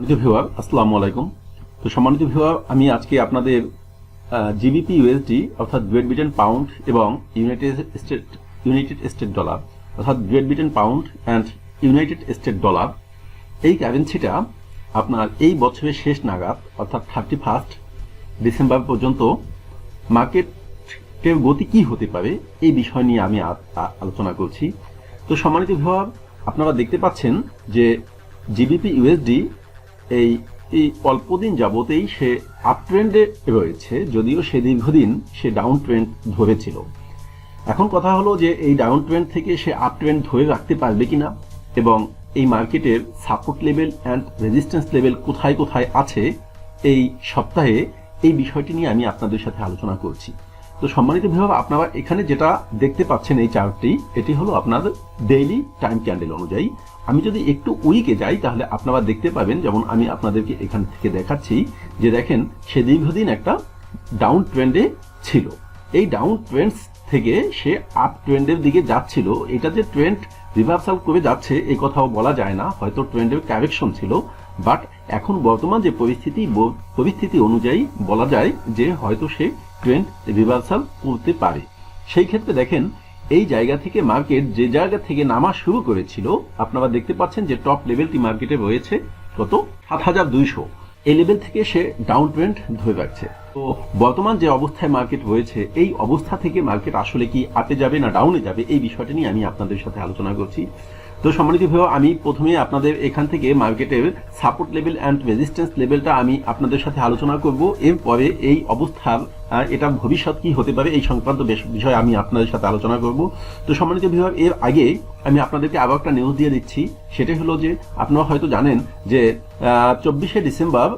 সম্মানিত ভিউয়ার আসসালামু আলাইকুম। তো সম্মানিত ভিউয়ার আমি আজকে আপনাদের জিবিপি ইউএসডি অর্থাৎ গ্রেট ব্রিটেন পাউন্ড এবং United State United State dollar অর্থাৎ Great Britain pound and United State dollar এই কারেন্সিটা আপনার এই বছরের শেষ নাগাদ, অর্থাৎ থার্টি ফার্স্ট ডিসেম্বর পর্যন্ত মার্কেটের গতি কি হতে পারে, এই বিষয় নিয়ে আমি আলোচনা করছি। তো সম্মানিত ভিউয়ার আপনারা দেখতে পাচ্ছেন যে জিবিপি ইউএসডি এই এই অল্প দিন যাবতেই সে আপ ট্রেন্ডে রয়েছে, যদিও সে দীর্ঘদিন সে ডাউন ট্রেন্ড ধরেছিল। এখন কথা হলো যে এই ডাউন ট্রেন্ড থেকে সে আপ ট্রেন্ড ধরে রাখতে পারবে কিনা এবং এই মার্কেটের support level and resistance level কোথায় কোথায় আছে এই সপ্তাহে এই বিষয়টি নিয়ে আমি আপনাদের সাথে আলোচনা করছি। তো সম্মানিত বিভাগ, আপনারা এখানে যেটা দেখতে পাচ্ছেন এই চার্টটি এটি হলো আপনাদের ডেইলি টাইম ক্যান্ডেল অনুযায়ী। আমি যদি একটু উইকে যাই, তাহলে আপনারা দেখতে পাবেন, যেমন আমি আপনাদেরকে এখান থেকে দেখাচ্ছি, যে দেখেন সে দীর্ঘদিন একটা ডাউন ট্রেন্ডে ছিল। এই ডাউন ট্রেন্ডস থেকে সে আপ ট্রেন্ডের দিকে যাচ্ছিল। এটা যে ট্রেন্ড রিভার্সাল করে যাচ্ছে এই কথাও বলা যায় না। হয়তো ট্রেন্ডের কারেকশন ছিল। বাট এখন বর্তমান যে পরিস্থিতি পরিস্থিতি অনুযায়ী বলা যায় যে হয়তো সে ট্রেন্ড রিভার্সাল করতে পারে। সেই ক্ষেত্রে দেখেন এই জায়গা থেকে মার্কেট যে জায়গা থেকে নামা শুরু করেছিল, আপনারা দেখতে পাচ্ছেন যে টপ লেভেলটি মার্কেটে রয়েছে কত? সাত হাজার দুইশো। এই লেভেল থেকে সে ডাউন ট্রেন্ড ধরে রাখছে। তো বর্তমান যে অবস্থায় মার্কেট রয়েছে, এই অবস্থা থেকে মার্কেট আসলে কি আপে যাবে না ডাউনে যাবে, এই বিষয়টা নিয়ে আমি আপনাদের সাথে আলোচনা করছি। তো সম্মানিত ভাই আমি প্রথমে আপনাদের এখান থেকে মার্কেটের সাপোর্ট লেভেল অ্যান্ড রেজিস্ট্যান্স লেভেলটা আমি আপনাদের সাথে আলোচনা করব। এরপরে এই অবস্থার এটা ভবিষ্যৎ কি হতে পারে এই সংক্রান্ত বিষয়ে আমি আপনাদের সাথে আলোচনা করব। তো সম্মানিত বিভাগ এর আগে আমি আপনাদেরকে আবার একটা নিউজ দিয়ে দিচ্ছি। সেটা হলো যে, আপনারা হয়তো জানেন যে চব্বিশে ডিসেম্বর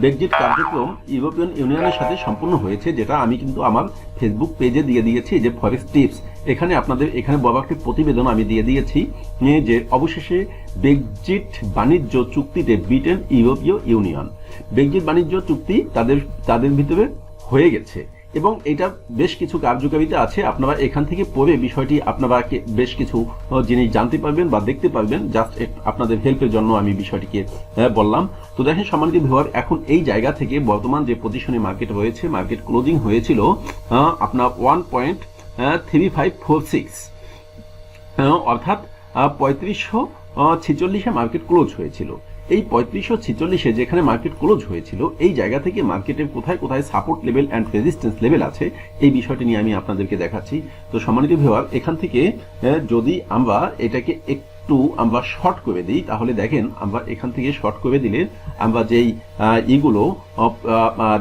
ব্রেক্সিট কার্যক্রম ইউরোপিয়ান ইউনিয়নের সাথে সম্পূর্ণ হয়েছে, যেটা আমি কিন্তু আমার ফেসবুক পেজে দিয়ে দিয়েছি যে ফরেস্ট টিপস এখানে আপনাদের, এখানে বড় একটি প্রতিবেদন আমি দিয়ে দিয়েছি যে অবশেষে ব্রেক্সিট বাণিজ্য চুক্তিতে ব্রিটেন ইউরোপীয় ইউনিয়ন ব্রেক্সিট বাণিজ্য চুক্তি তাদের তাদের ভিতরে হয়ে গেছে। এবং এটা বেশ কিছু কার্যকারিতা আছে। আপনারা এখান থেকে পড়ে বিষয়টি আপনারা বেশ কিছু জিনিস জানতে পারবেন বা দেখতে পারবেন। জাস্ট আপনাদের হেল্পের জন্য আমি বিষয়টিকে বললাম। তো দেখেন, সম্মানিত ভিউয়ার এখন এই জায়গা থেকে বর্তমান যে পজিশনে মার্কেট রয়েছে মার্কেট ক্লোজিং হয়েছিল আপনার one point three five four six অর্থাৎ পঁয়ত্রিশশো ছেচল্লিশে মার্কেট ক্লোজ হয়েছিল। এই পঁয়ত্রিশশো ছেচল্লিশে যেখানে মার্কেট ক্লোজ হয়েছিল, এই জায়গা থেকে মার্কেটের কোথায় কোথায় support level and resistance level আছে, এই বিষয়টি নিয়ে আমি আপনাদেরকে দেখাচ্ছি। তো সম্মানিত ভেবার এখান থেকে যদি আমরা এটাকে একটু আমরা শর্ট করে দিই, তাহলে দেখেন আমরা এখান থেকে শর্ট করে দিলে আমরা যেই ইগুলো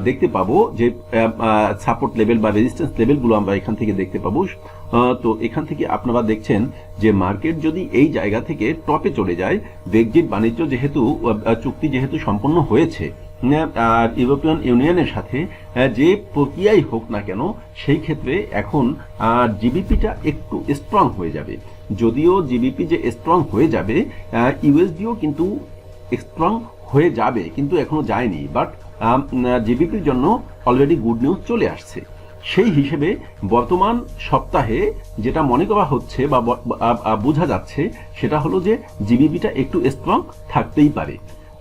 দেখতে পাবো যে সাপোর্ট লেভেল বা রেজিস্ট্যান্স লেভেলগুলো আমরা এখান থেকে দেখতে পাবো। তো এখান থেকে আপনারা দেখছেন যে মার্কেট যদি এই জায়গা থেকে টপে চলে যায় ব্রেক্সিট বাণিজ্য যেহেতু চুক্তি যেহেতু সম্পন্ন হয়েছে আর ইউরোপিয়ান ইউনিয়নের সাথে যে প্রক্রিয়াই হোক না কেন, সেই ক্ষেত্রে এখন জিবিপিটা একটু স্ট্রং হয়ে যাবে। যদিও জিবিপি যে স্ট্রং হয়ে যাবে ইউএসডিও কিন্তু স্ট্রং হয়ে যাবে, কিন্তু এখনও যায়নি। বাট জিবিপির জন্য অলরেডি গুড নিউজ চলে আসছে। সেই হিসেবে বর্তমান সপ্তাহে যেটা মনে করা হচ্ছে বা বোঝা যাচ্ছে, সেটা হলো যে জিবিপিটা একটু স্ট্রং থাকতেই পারে।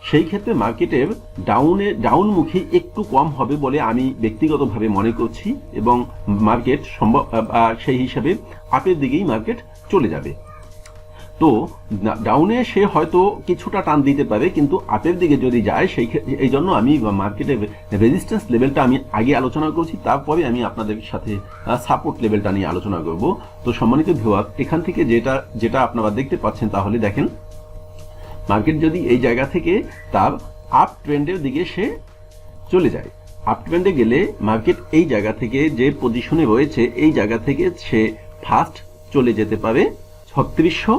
সেই ক্ষেত্রে মার্কেটের ডাউনে ডাউনমুখী একটু কম হবে বলে আমি ব্যক্তিগতভাবে মনে করছি এবং মার্কেট সম্ভব সেই হিসাবে আপের দিকেই মার্কেট চলে যাবে। তো ডাউনে সে হয়তো কিছুটা টান দিতে পারে, কিন্তু আপের দিকে যদি যায়, সেই এই জন্য আমি মার্কেটের রেজিস্ট্যান্স লেভেলটা আমি আগে আলোচনা করছি, তারপরে আমি আপনাদের সাথে সাপোর্ট লেভেলটা নিয়ে আলোচনা করব। তো সম্মানিত ভিউয়ার এখান থেকে যেটা যেটা আপনারা দেখতে পাচ্ছেন, তাহলে দেখেন মার্কেট যদি এই জায়গা থেকে তার আপ ট্রেন্ডের দিকে সে চলে যায় আপ ট্রেন্ডে গেলে মার্কেট এই জায়গা থেকে যে পজিশনে রয়েছে, এই জায়গা থেকে সে ফার্স্ট চলে যেতে পারে ছত্রিশশো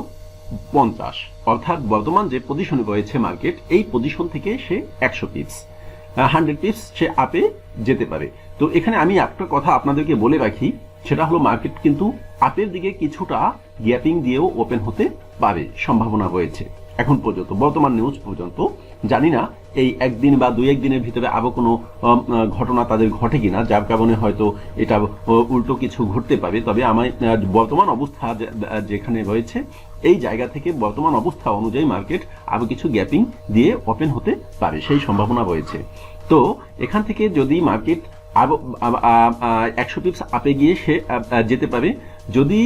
পঞ্চাশ। অর্থাৎ বর্তমান যে পজিশনে রয়েছে মার্কেট এই পজিশন থেকে সে একশো পিপস হান্ড্রেড পিপস সে আপে যেতে পারে। তো এখানে আমি একটা কথা আপনাদেরকে বলে রাখি, সেটা হলো মার্কেট কিন্তু আপের দিকে কিছুটা গ্যাপিং দিয়েও ওপেন হতে পারে, সম্ভাবনা রয়েছে। এখন পর্যন্ত, বর্তমান নিউজ পর্যন্ত, জানি না এই একদিন বা দুই একদিনের ভিতরে আরও কোনো ঘটনা তাদের ঘটে কিনা, যার কারণে হয়তো এটা উল্টো কিছু ঘটতে পারে। তবে আমার বর্তমান অবস্থা যেখানে রয়েছে, এই জায়গা থেকে বর্তমান অবস্থা অনুযায়ী মার্কেট আরও কিছু গ্যাপিং দিয়ে ওপেন হতে পারে, সেই সম্ভাবনা রয়েছে। তো, এখান থেকে যদি মার্কেট আরও একশো পিপস আপে গিয়ে সে যেতে পারে, যদি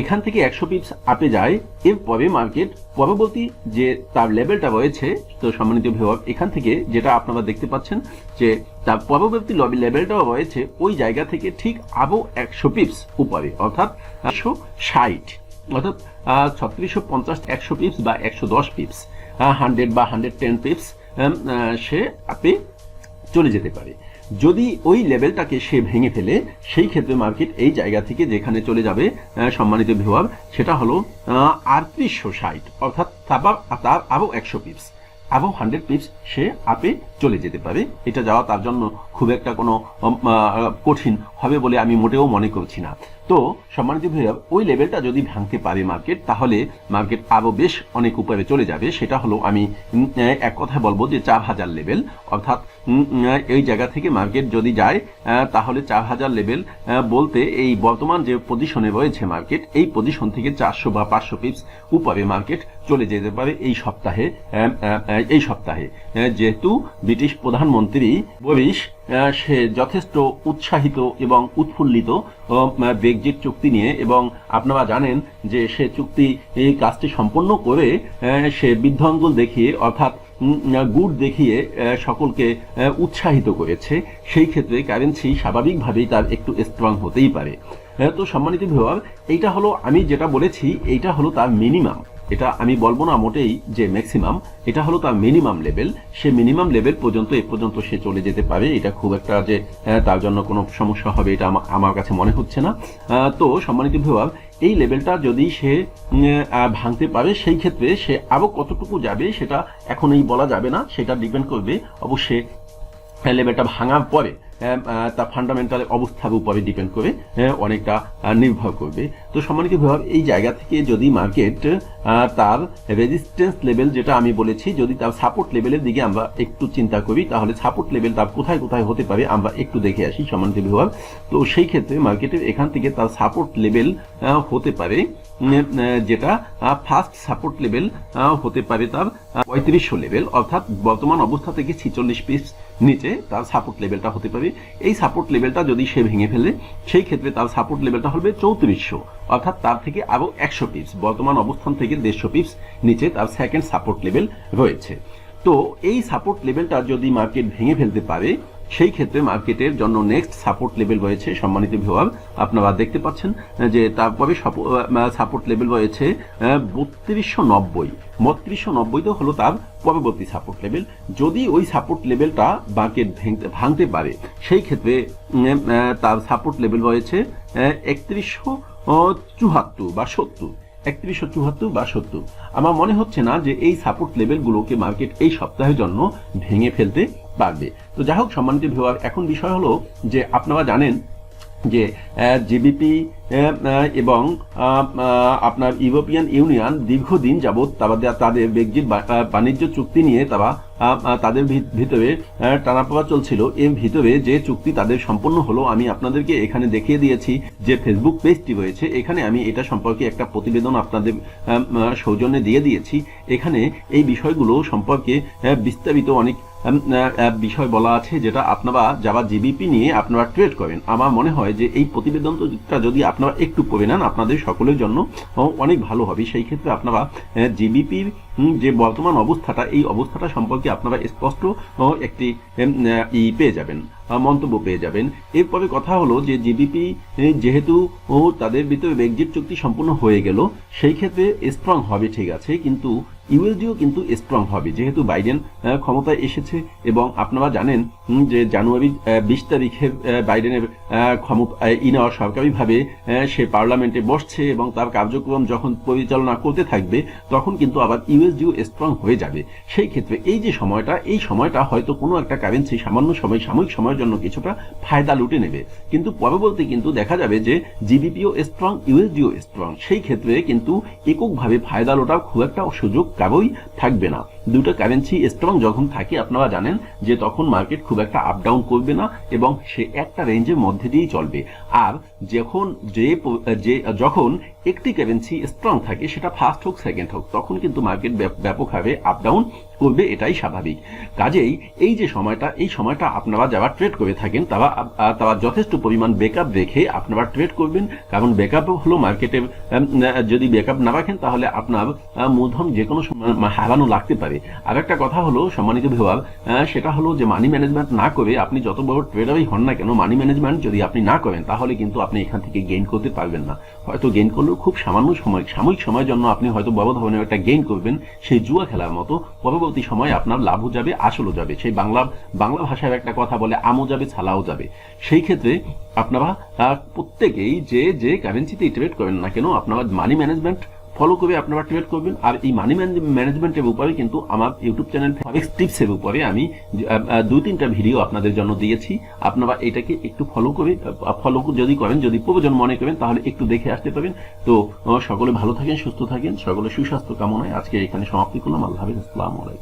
এখান থেকে একশো পিপস আপে যায়। এরপরে মার্কেট পরবর্তী যে তার লেভেলটা রয়েছে, তো সম্মানিত ভিওয়ার এখান থেকে যেটা আপনারা দেখতে পাচ্ছেন যে তার পরবর্তী লবি লেভেলটাও রয়েছে ওই জায়গা থেকে ঠিক আরও একশো পিপস উপরে, অর্থাৎ একশো ষাট, অর্থাৎ ছত্রিশশো পঞ্চাশ, একশো পিপস বা একশো দশ পিপস হান্ড্রেড বা হান্ড্রেড টেন পিপস সে আপে চলে যেতে পারে। যদি ওই লেভেলটাকে সে ভেঙে ফেলে, সেই ক্ষেত্রে মার্কেট এই জায়গা থেকে যেখানে চলে যাবে সম্মানিত ভিওয়ার সেটা হলো আটত্রিশশো ষাট, অর্থাৎ তার আরও একশো পিপস আরও হান্ড্রেড পিপস সে আপে চলে যেতে পারে। এটা যাওয়া তার জন্য খুব একটা কোনো কঠিন হবে বলে আমি মোটেও মনে করছি না। তো সম্মানিত ভাইয়া, ওই লেভেলটা যদি ভাঙতে পারে মার্কেট তাহলে মার্কেট আরও বেশ অনেক উপরে চলে যাবে। সেটা হলো আমি এক কথায় বলব যে চার হাজার লেভেল অর্থাৎ এই জায়গা থেকে মার্কেট যদি যায় তাহলে চার হাজার লেভেল বলতে এই বর্তমান যে পজিশনে রয়েছে মার্কেট এই পজিশন থেকে চারশো বা পাঁচশো পিপস উপরে মার্কেট চলে যেতে পারে এই সপ্তাহে এই সপ্তাহে। যেহেতু ব্রিটিশ প্রধানমন্ত্রী বরিস সে যথেষ্ট উৎসাহিত এবং উৎফুল্লিত ব্রেক্সিট চুক্তি নিয়ে এবং আপনারা জানেন যে সে চুক্তি এই কাজটি সম্পন্ন করে সে বৃদ্ধাঙ্গুল দেখিয়ে অর্থাৎ গুড দেখিয়ে সকলকে উৎসাহিত করেছে। সেই ক্ষেত্রে কারেন্সি স্বাভাবিকভাবেই তার একটু স্ট্রং হতেই পারে। তো সম্মানিত ভিওয়ার এইটা হলো আমি যেটা বলেছি, এইটা হলো তার মিনিমাম এটা আমি বলব না মোটেই যে ম্যাক্সিমাম এটা হলো তার মিনিমাম লেভেল সে মিনিমাম লেভেল পর্যন্ত, এ পর্যন্ত সে চলে যেতে পারে। এটা খুব একটা যে তার জন্য কোনো সমস্যা হবে এটা আমার কাছে মনে হচ্ছে না। তো সম্মানিত ভিওয়ার এই লেভেলটা যদি সে ভাঙতে পারে, সেই ক্ষেত্রে সে আরও কতটুকু যাবে সেটা এখনই বলা যাবে না। সেটা ডিপেন্ড করবে অবশ্যই লেভেলটা ভাঙার পরে তার ফান্ডামেন্টাল অবস্থার উপরে ডিপেন্ড করে অনেকটা নির্ভর করবে। তো সম্মানিত বিভাগ, এই জায়গা থেকে যদি মার্কেট তার রেজিস্ট্যান্স লেভেল যেটা আমি বলেছি, যদি তার সাপোর্ট লেভেলের দিকে আমরা একটু চিন্তা করি, তাহলে সাপোর্ট লেভেল তার কোথায় কোথায় হতে পারে আমরা একটু দেখে আসি সম্মানিত বিভাগ। তো সেই ক্ষেত্রে মার্কেটের এখান থেকে তার সাপোর্ট লেভেল হতে পারে। যেটা ফার্স্ট সাপোর্ট লেভেল হতে পারে তার পঁয়ত্রিশশো লেভেল অর্থাৎ বর্তমান অবস্থা থেকে ছিচল্লিশ পিস নিচে তার সাপোর্ট লেভেলটা হতে পারে। এই সাপোর্ট লেভেলটা যদি সে ভেঙে ফেলে, সেই ক্ষেত্রে তার সাপোর্ট লেভেলটা হবে চৌত্রিশশো, অর্থাৎ তার থেকে আরও একশো পিপস বর্তমান অবস্থান থেকে দেড়শো পিপস নিচে তার সেকেন্ড সাপোর্ট লেভেল রয়েছে। তো এই সাপোর্ট লেভেলটা যদি মার্কেট ভেঙে ফেলতে পারে সেই ক্ষেত্রে মার্কেটের জন্য নেক্সট সাপোর্ট লেভেল রয়েছে, সম্মানিত ভিওয়ার আপনারা দেখতে পাচ্ছেন যে তারপরে সাপোর্ট লেভেল রয়েছে বত্রিশশো নব্বই। বত্রিশশো নব্বইতে হলো তার পরবর্তী সাপোর্ট লেভেল যদি ওই সাপোর্ট লেভেলটা মার্কেট ভেঙতে, ভাঙতে পারে, সেই ক্ষেত্রে তার সাপোর্ট লেভেল রয়েছে একত্রিশশো চুহাত্তর বা সত্তর। একত্রিশশো চুহাত্তর বা সত্তর। আমার মনে হচ্ছে না যে এই সাপোর্ট লেভেলগুলোকে মার্কেট এই সপ্তাহের জন্য ভেঙে ফেলতে পারবে। তো যাই হোক, সম্মানিত ভিউয়ার এখন বিষয় হলো যে আপনারা জানেন যে জিবিপি এবং আপনার ইউরোপিয়ান ইউনিয়ন দীর্ঘদিন যাবৎ তারা তাদের ব্রেক্সিট বাণিজ্য চুক্তি নিয়ে তারা তাদের ভিতরে টানা টানাপোড়া চলছিল। এর ভিতরে যে চুক্তি তাদের সম্পন্ন হলো, আমি আপনাদেরকে এখানে দেখিয়ে দিয়েছি যে ফেসবুক পেজটি রয়েছে। এখানে আমি এটা সম্পর্কে একটা প্রতিবেদন আপনাদের সৌজন্যে দিয়ে দিয়েছি। এখানে এই বিষয়গুলো সম্পর্কে বিস্তারিত অনেক বিষয় বলা আছে যেটা আপনারা যারা জিবিপি নিয়ে আপনারা ট্রেড করেন, আমার মনে হয় যে এই প্রতিবেদনটা যদি আপনারা একটু পড়ে নেন, আপনাদের সকলের জন্য অনেক ভালো হবে। সেই ক্ষেত্রে আপনারা জিবিপির যে বর্তমান অবস্থাটা, এই অবস্থাটা সম্পর্কে আপনারা স্পষ্ট একটি ই পেয়ে যাবেন। মন্তব্য পেয়ে যাবেন। এরপরে কথা হলো যে জিবিপি যেহেতু তাদের ভিতরে ব্রেক্সিট চুক্তি সম্পূর্ণ হয়ে গেল সেই ক্ষেত্রে স্ট্রং হবে ঠিক আছে কিন্তু ইউএসডিও কিন্তু স্ট্রং হবে। যেহেতু বাইডেন ক্ষমতায় এসেছে এবং আপনারা জানেন যে জানুয়ারি বিশ তারিখে বাইডেনের ক্ষমতা আহ, ই সরকারিভাবে সে পার্লামেন্টে বসছে এবং তার কার্যক্রম যখন পরিচালনা করতে থাকবে তখন কিন্তু আবার ইউএসডিও স্ট্রং হয়ে যাবে। সেই ক্ষেত্রে এই যে সময়টা এই সময়টা হয়তো কোনো একটা কারেন্সি সামান্য সময় সাময়িক সময়ের জন্য কিছুটা ফায়দা লুটে নেবে। কিন্তু পরবর্তী কিন্তু দেখা যাবে যে জিবিপিও স্ট্রং ইউএসডিও স্ট্রং সেই ক্ষেত্রে কিন্তু এককভাবে ফায়দা লোটার খুব একটা সুযোগ কারোই থাকবে না। দুটো কারেন্সি স্ট্রং যখন থাকে, আপনারা জানেন যে তখন মার্কেট খুব একটা আপ ডাউন করবে না এবং সে একটা রেঞ্জের মধ্যে দিয়েই চলবে। আর যখন যে যে, যখন একটি কারেন্সি স্ট্রং থাকে, সেটা ফার্স্ট হোক সেকেন্ড হোক, তখন কিন্তু মার্কেট ব্যাপকভাবে আপ ডাউন করবে, এটাই স্বাভাবিক। কাজেই এই যে সময়টা, এই সময়টা আপনারা যারা ট্রেড করে থাকেন, তারা তারা যথেষ্ট পরিমাণ ব্যাকআপ রেখে আপনারা ট্রেড করবেন। কারণ ব্যাকআপ হলো মার্কেটে যদি ব্যাকআপ না রাখেন, তাহলে আপনার মূলধন যে কোনো সময়, হারানো লাগতে পারে। আর একটা কথা হলো, সম্মানিত ভিওয়ার সেটা হলো যে মানি ম্যানেজমেন্ট না করে আপনি যত বড় ট্রেডারই হন না কেন মানি ম্যানেজমেন্ট যদি আপনি না করেন, তাহলে কিন্তু আপনি এখান থেকে গেইন করতে পারবেন না। হয়তো গেইন করলেও খুব সামান্য সময়, সাময়িক সময়ের জন্য আপনি হয়তো বড় ধরনের একটা গেইন করবেন, সেই জুয়া খেলার মতো। পরবর্তী সময় আপনার লাভও যাবে, আসলও যাবে। সেই বাংলা বাংলা ভাষায় একটা কথা বলে, আমও যাবে, ছালাও যাবে। সেই ক্ষেত্রে আপনারা প্রত্যেকেই যে যে কারেন্সিতে ট্রেড করেন না কেন, আপনারা মানি ম্যানেজমেন্ট ফলো করে আপনারা ট্রেড করবেন। আর এই মানি ম্যানেজমেন্টের উপরে কিন্তু আমার ইউটিউব চ্যানেল ফরেক্স টিপসের উপরে আমি দুই তিনটা ভিডিও আপনাদের জন্য দিয়েছি। আপনারা এটাকে একটু ফলো করে ফলো যদি করেন, যদি প্রয়োজন মনে করেন, তাহলে একটু দেখে আসতে পারেন তো, সকলে ভালো থাকেন, সুস্থ থাকেন, সকলে সুস্বাস্থ্য কামনায় আজকে এখানে সমাপ্তি করলাম। আল্লাহ হাফিজ, আসসালামু আলাইকুম।